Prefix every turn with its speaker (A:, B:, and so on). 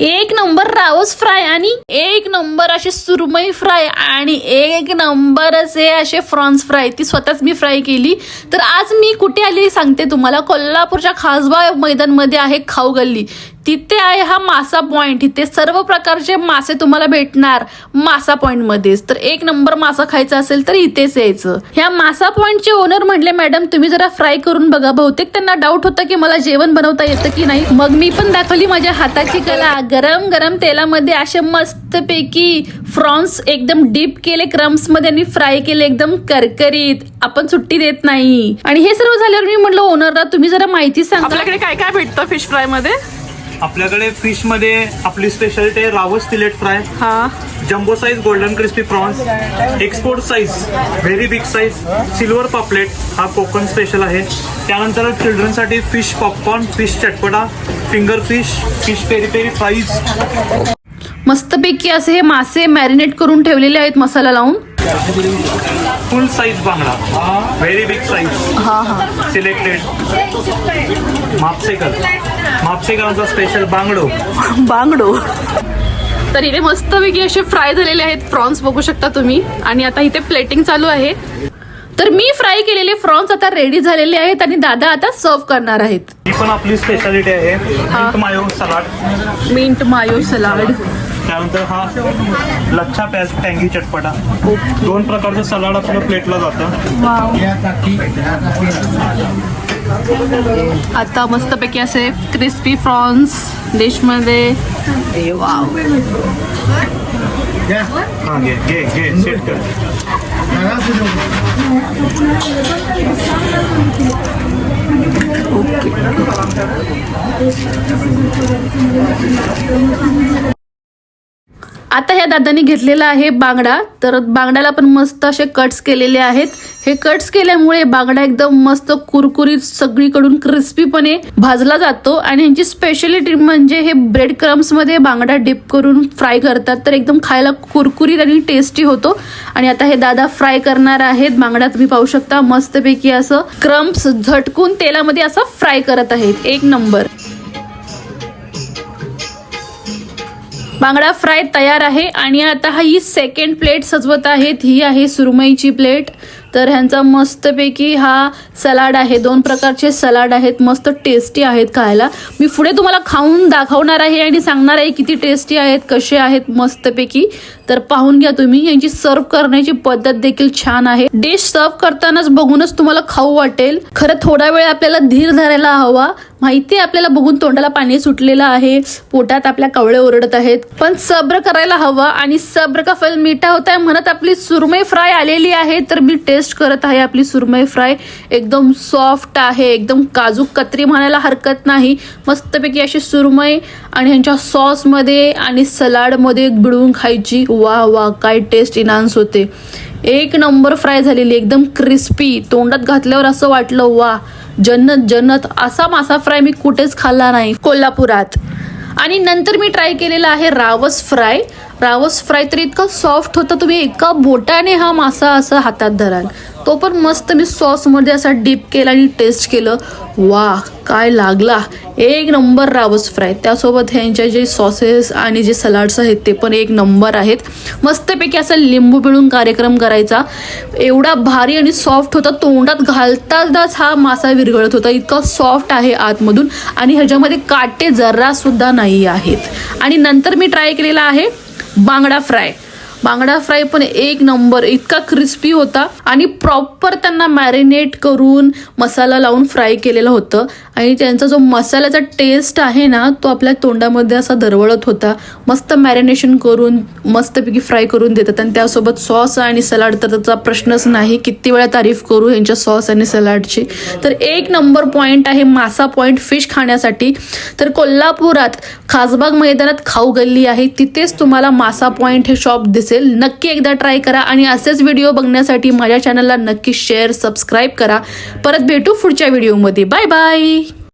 A: एक नंबर रावस फ्राय आणि एक नंबर असे सुरमई फ्राय आणि एक नंबर असे असे फ्रॉन्स फ्राय. ती स्वतःच मी फ्राय केली. तर आज मी कुठे आली सांगते तुम्हाला. कोल्हापूरच्या खासबाग मैदानमध्ये आहे खाऊ गल्ली. तिथे आहे हा मासा पॉइंट इथे सर्व प्रकारचे मासे तुम्हाला भेटणार मासा पॉइंट मध्येच. तर एक नंबर मासा खायचा असेल तर इथेच यायचं. ह्या मासा पॉइंटचे ओनर म्हटले मॅडम तुम्ही जरा फ्राय करून बघा. बहुतेक त्यांना डाऊट होता की मला जेवण बनवता येतं की नाही. मग मी पण दाखवली माझ्या हाताची कला. गरम गरम तेलामध्ये असे मस्तपैकी फ्रॉन्स एकदम डीप केले क्रम्समध्ये आणि फ्राय केले एकदम करकरीत. आपण सुट्टी देत नाही. आणि हे सर्व झाल्यावर मी म्हटलं ओनरला तुम्ही जरा माहिती सांगा.
B: आपल्याकडे काय काय भेटतं फिश फ्रायमध्ये?
C: आपल्याकडे फिशमध्ये आपली स्पेशालिटी आहे रावस फिलेट फ्राय
B: हा.
C: Jumbo size golden crispy prawns export size very big size silver पापलेट हा कोकण स्पेशल आहे. त्यानंतर चिल्ड्रनसाठी फिश पॉपकॉर्न फिश चटपटा finger fish fish peri peri fries
A: मस्तपैकी असे हे मासे मॅरिनेट करून ठेवलेले आहेत मसाला लावून.
C: फुल साईज बांगडा. व्हेरी बिग साईज
A: हा हा.
C: सिलेक्टेड मापसेकर. मापसेकरांचा स्पेशल बांगडो.
B: बांगडो. तर इथे मस्तपैकी असे फ्राय झालेले आहेत. प्रॉन्स बघू शकता तुम्ही. आणि आता इथे प्लेटिंग चालू आहे.
A: तर मी फ्राय केलेले फ्रॉन्स आता रेडी झालेले आहेत आणि दादा आता सर्व करणार आहेत.
C: ही पण आपली स्पेशालिटी आहे. Mint mayo salad
A: mint mayo salad
C: त्यानंतर हा लच्छा प्याज टँगी चटपटा. दोन प्रकारचं सलाड आपल्या प्लेटला जातं.
B: आता मस्तपैकी असे क्रिस्पी प्रॉन्स डिशमध्ये वाव.
C: कर.
A: आता ह्या दादांनी घेतलेला आहे बांगडा. तर बांगड्याला पण मस्त असे कट्स केलेले आहेत. हे कट्स केल्यामुळे बांगडा एकदम मस्त कुरकुरीत सगळीकडून क्रिस्पीपणे भाजला जातो. आणि ह्यांची स्पेशलिटी म्हणजे हे ब्रेड क्रम्समध्ये बांगडा डिप करून फ्राय करतात. तर एकदम खायला कुरकुरीत आणि टेस्टी होतो. आणि आता हे दादा फ्राय करणार आहेत. बांगडा तुम्ही पाहू शकता मस्तपैकी असं क्रम्स झटकून तेलामध्ये असं फ्राय करत आहेत. एक नंबर बांगडा फ्राय तयार आहे आणि आता हा ही सेकंड प्लेट सजवत आहेत. ही आहे सुरमईची प्लेट तर ह्यांचा मस्तपैकी हा सलाड आहे. दोन प्रकारचे सलाड आहेत. मस्त टेस्टी आहेत खायला. मी पुढे तुम्हाला खाऊन दाखवणार आहे आणि सांगणार आहे किती टेस्टी आहेत कसे आहेत मस्तपैकी. तर पाहून घ्या तुम्ही. यांची सर्व करण्याची पद्धत देखील छान आहे. डिश सर्व करतानाच बघूनच तुम्हाला खाऊ वाटेल. खरं थोडा वेळ आपल्याला धीर धरायला हवा. माहिती आहे आपल्याला बघून तोंडाला पाणी सुटलेलं आहे पोटात आपल्या कवळे ओरडत आहेत. पण सब्र करायला हवा आणि सब्र का फल मिठा होत आहे म्हणत आपली सुरमई फ्राय आलेली आहे तर मी टेस्ट करत आहे आपली सुरमई फ्राय. एकदम सॉफ्ट आहे एकदम काजू कत्री म्हणायला हरकत नाही. मस्तपैकी अशी सुरमई आणि ह्यांच्या सॉसमध्ये आणि सलाडमध्ये बिडवून खायची. वा वा काय टेस्ट इनान्स होते. एक नंबर फ्राय झालेली एकदम क्रिस्पी तोंडात घातल्यावर असं वाटलं वा जन्नत जन्नत असा मासा फ्राय मी कुठेच खाल्ला नाही कोल्हापुरात. आणि नंतर मी ट्राय केलेला आहे रावस फ्राय. रावस फ्राय तर इतका सॉफ्ट होता तुम्ही एका बोटाने हा मासा असा हातात धराल. तो पण मस्त मी सॉसमध्ये असा डीप केला आणि टेस्ट केलं. वा काय लागला. एक नंबर रावस फ्राय त्यासोबत ह्यांचे जे सॉसेस आणि जे सलाड्स आहेत ते पण एक नंबर आहेत. मस्तपैकी असा लिंबू पिळून कार्यक्रम करायचा. एवढा भारी आणि सॉफ्ट होता. तोंडात घालताच हा मासा विरघळत होता. इतका सॉफ्ट आहे आतमधून. आणि ह्याच्यामध्ये काटे जरासुद्धा नाही आहेत. आणि नंतर मी ट्राय केलेला आहे बांगडा फ्राय बांगडा फ्राय पण एक नंबर. इतका क्रिस्पी होता. आणि प्रॉपर त्यांना मॅरिनेट करून मसाला लावून फ्राय केलेलं होतं. आणि त्यांचा जो मसाल्याचा टेस्ट आहे ना तो आपल्या तोंडामध्ये असा दरवळत होता. मस्त मॅरिनेशन करून मस्तपैकी फ्राय करून देतात. आणि त्यासोबत सॉस आणि सलाड तर त्याचा प्रश्नच नाही. किती वेळा तारीफ करू यांच्या सॉस आणि सलाडची तर एक नंबर पॉईंट आहे मासा पॉईंट फिश खाण्यासाठी. तर कोल्हापुरात खासबाग मैदानात खाऊ गल्ली आहे. तिथेच तुम्हाला मासा पॉईंट हे शॉप दिसेल. नक्की एकदा ट्राय करा आणि असेच व्हिडिओ बघण्यासाठी माझ्या चॅनलला नक्की शेअर सबस्क्राईब करा. परत भेटू पुढच्या व्हिडिओमध्ये बाय बाय